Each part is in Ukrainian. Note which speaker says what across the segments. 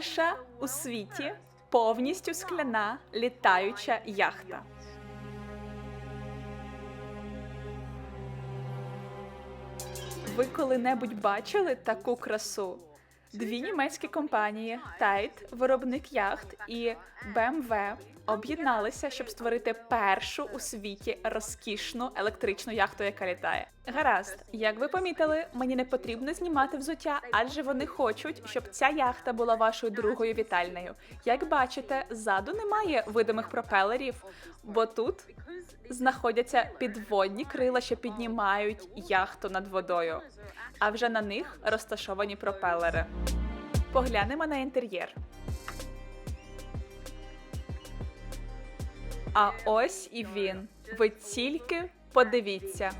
Speaker 1: перша у світі повністю скляна літаюча яхта. Ви коли-небудь бачили таку красу? Дві німецькі компанії Tide, виробник яхт, і BMW об'єдналися, щоб створити першу у світі розкішну електричну яхту, яка літає. Гаразд, як ви помітили, мені не потрібно знімати взуття, адже вони хочуть, щоб ця яхта була вашою другою вітальнею. Як бачите, ззаду немає видимих пропелерів, бо тут знаходяться підводні крила, що піднімають яхту над водою. А вже на них розташовані пропелери. Поглянемо на інтер'єр. А ось і він. Ви тільки подивіться.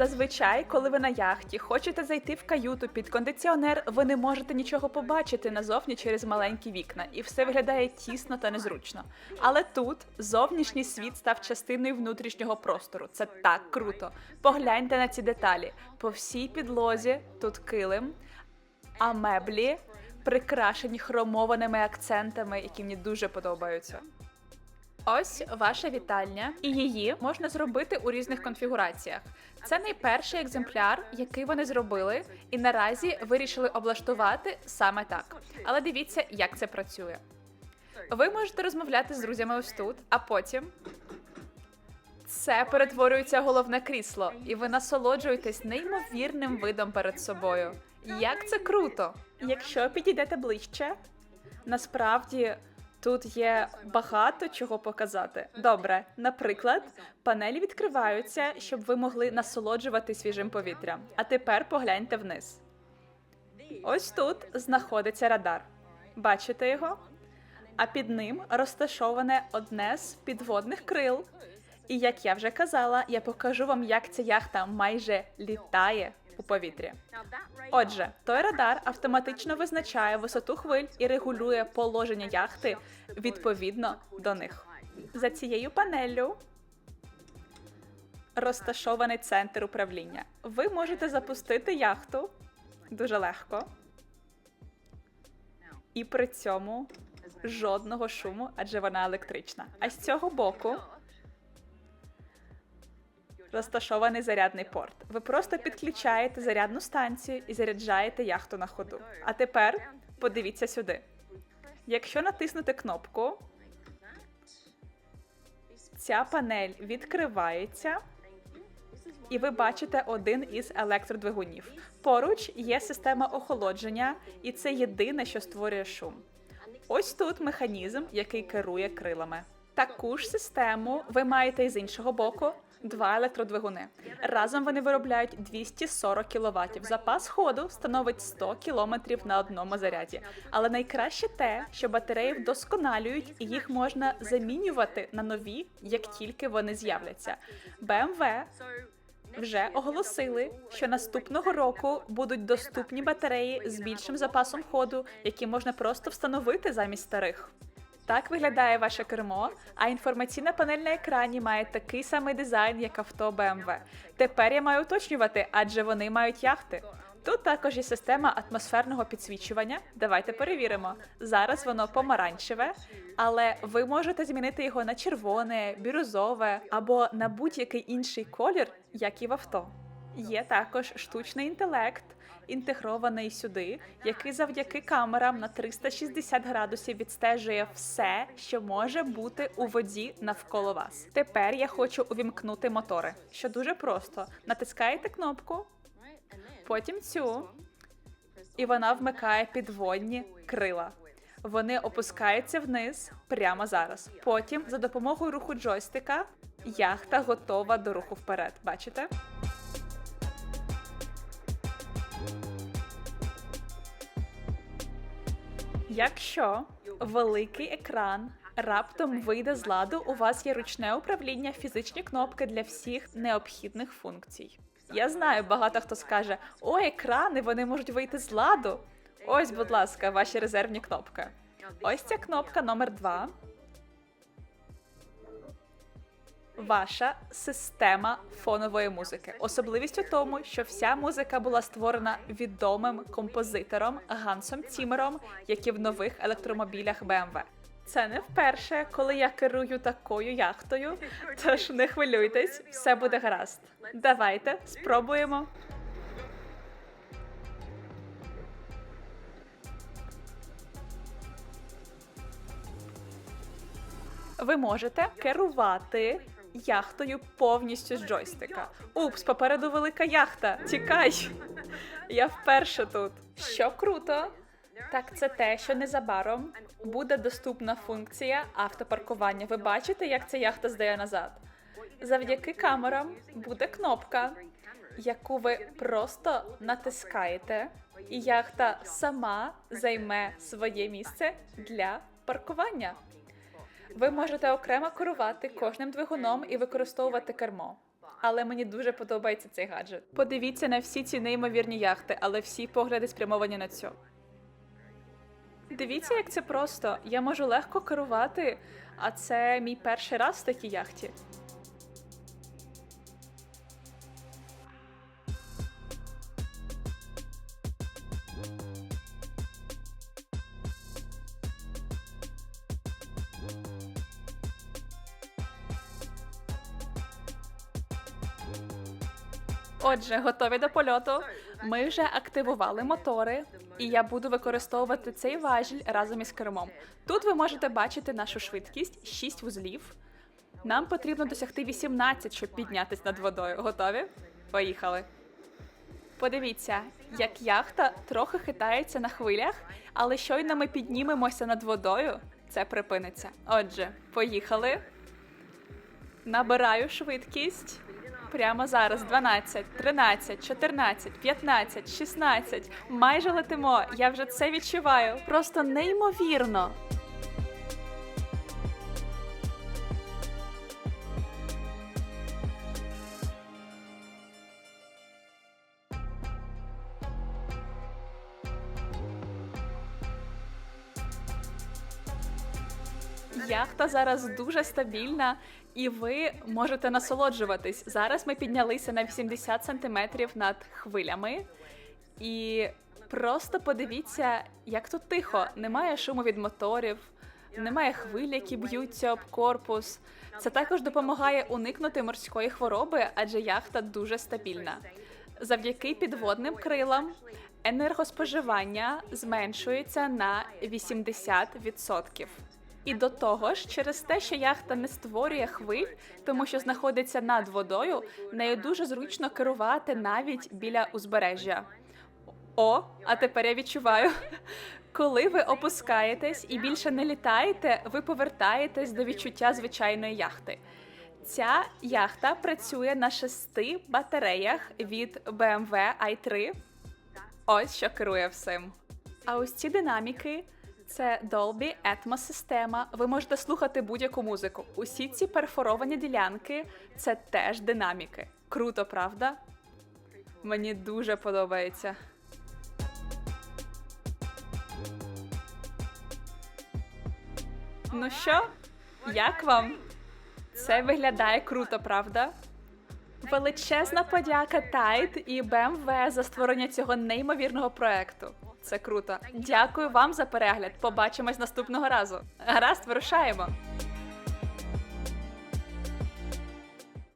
Speaker 1: Зазвичай, коли ви на яхті хочете зайти в каюту під кондиціонер, ви не можете нічого побачити назовні через маленькі вікна, і все виглядає тісно та незручно. Але тут зовнішній світ став частиною внутрішнього простору. Це так круто. Погляньте на ці деталі. По всій підлозі тут килим, а меблі прикрашені хромованими акцентами, які мені дуже подобаються. Ось ваша вітальня, і її можна зробити у різних конфігураціях. Це найперший екземпляр, який вони зробили, і наразі вирішили облаштувати саме так. Але дивіться, як це працює. Ви можете розмовляти з друзями ось тут, а потім це перетворюється головне крісло, і ви насолоджуєтесь неймовірним видом перед собою. Як це круто! Якщо підійдете ближче, насправді тут є багато чого показати. Добре, наприклад, панелі відкриваються, щоб ви могли насолоджувати свіжим повітрям. А тепер погляньте вниз. Ось тут знаходиться радар. Бачите його? А під ним розташоване одне з підводних крил. І як я вже казала, я покажу вам, як ця яхта майже літає у повітрі. Отже, той радар автоматично визначає висоту хвиль і регулює положення яхти відповідно до них. За цією панеллю розташований центр управління. Ви можете запустити яхту дуже легко. І при цьому жодного шуму, адже вона електрична. А з цього боку розташований зарядний порт. Ви просто підключаєте зарядну станцію і заряджаєте яхту на ходу. А тепер подивіться сюди. Якщо натиснути кнопку, ця панель відкривається, і ви бачите один із електродвигунів. Поруч є система охолодження, і це єдине, що створює шум. Ось тут механізм, який керує крилами. Таку ж систему ви маєте і з іншого боку. Два електродвигуни. Разом вони виробляють 240 кВт. Запас ходу становить 100 км на одному заряді. Але найкраще те, що батареї вдосконалюють і їх можна замінювати на нові, як тільки вони з'являться. BMW вже оголосили, що наступного року будуть доступні батареї з більшим запасом ходу, які можна просто встановити замість старих. Так виглядає ваше кермо, а інформаційна панель на екрані має такий самий дизайн, як авто BMW. Тепер я маю уточнювати, адже вони мають яхти. Тут також є система атмосферного підсвічування. Давайте перевіримо. Зараз воно помаранчеве, але ви можете змінити його на червоне, бірюзове або на будь-який інший колір, як і в авто. Є також штучний інтелект, інтегрований сюди, який завдяки камерам на 360 градусів відстежує все, що може бути у воді навколо вас. Тепер я хочу увімкнути мотори, що дуже просто. Натискаєте кнопку, потім цю, і вона вмикає підводні крила. Вони опускаються вниз прямо зараз. Потім, за допомогою руху джойстика, яхта готова до руху вперед. Бачите? Якщо великий екран раптом вийде з ладу, у вас є ручне управління, фізичні кнопки для всіх необхідних функцій. Я знаю, багато хто скаже: о, екрани, вони можуть вийти з ладу. Ось, будь ласка, ваші резервні кнопки. Ось ця кнопка номер 2 ваша система фонової музики. Особливість у тому, що вся музика була створена відомим композитором Гансом Цімером, як і в нових електромобілях BMW. Це не вперше, коли я керую такою яхтою. Тож не хвилюйтесь, все буде гаразд. Давайте спробуємо. Ви можете керувати яхтою повністю з джойстика. Упс, попереду велика яхта. Тікай! Я вперше тут. Що круто, так це те, що незабаром буде доступна функція автопаркування. Ви бачите, як ця яхта здає назад? Завдяки камерам буде кнопка, яку ви просто натискаєте, і яхта сама займе своє місце для паркування. Ви можете окремо керувати кожним двигуном і використовувати кермо. Але мені дуже подобається цей гаджет. Подивіться на всі ці неймовірні яхти, але всі погляди спрямовані на цю. Дивіться, як це просто. Я можу легко керувати, а це мій перший раз в такій яхті. Отже, готові до польоту. Ми вже активували мотори, і я буду використовувати цей важіль разом із кермом. Тут ви можете бачити нашу швидкість 6 вузлів. Нам потрібно досягти 18, щоб піднятись над водою. Готові? Поїхали. Подивіться, як яхта трохи хитається на хвилях, але щойно ми піднімемося над водою, це припиниться. Отже, поїхали. Набираю швидкість. Прямо зараз 12, 13, 14, 15, 16. Майже летимо. Я вже це відчуваю. Просто неймовірно. Яхта зараз дуже стабільна, і ви можете насолоджуватись. Зараз ми піднялися на 80 сантиметрів над хвилями, і просто подивіться, як тут тихо. Немає шуму від моторів, немає хвиль, які б'ються об корпус. Це також допомагає уникнути морської хвороби, адже яхта дуже стабільна. Завдяки підводним крилам енергоспоживання зменшується на 80%. І до того ж, через те, що яхта не створює хвиль, тому що знаходиться над водою, нею дуже зручно керувати навіть біля узбережжя. О, а тепер я відчуваю. Коли ви опускаєтесь і більше не літаєте, ви повертаєтесь до відчуття звичайної яхти. Ця яхта працює на шести батареях від BMW i3. Ось що керує всім. А ось ці динаміки це Dolby Atmos система. Ви можете слухати будь-яку музику. Усі ці перфоровані ділянки це теж динаміки. Круто, правда? Мені дуже подобається. Ну що, як вам? Це виглядає круто, правда? Величезна подяка Tide і BMW за створення цього неймовірного проекту. Це круто. Дякую вам за перегляд. Побачимось наступного разу. Гаразд, вирушаємо.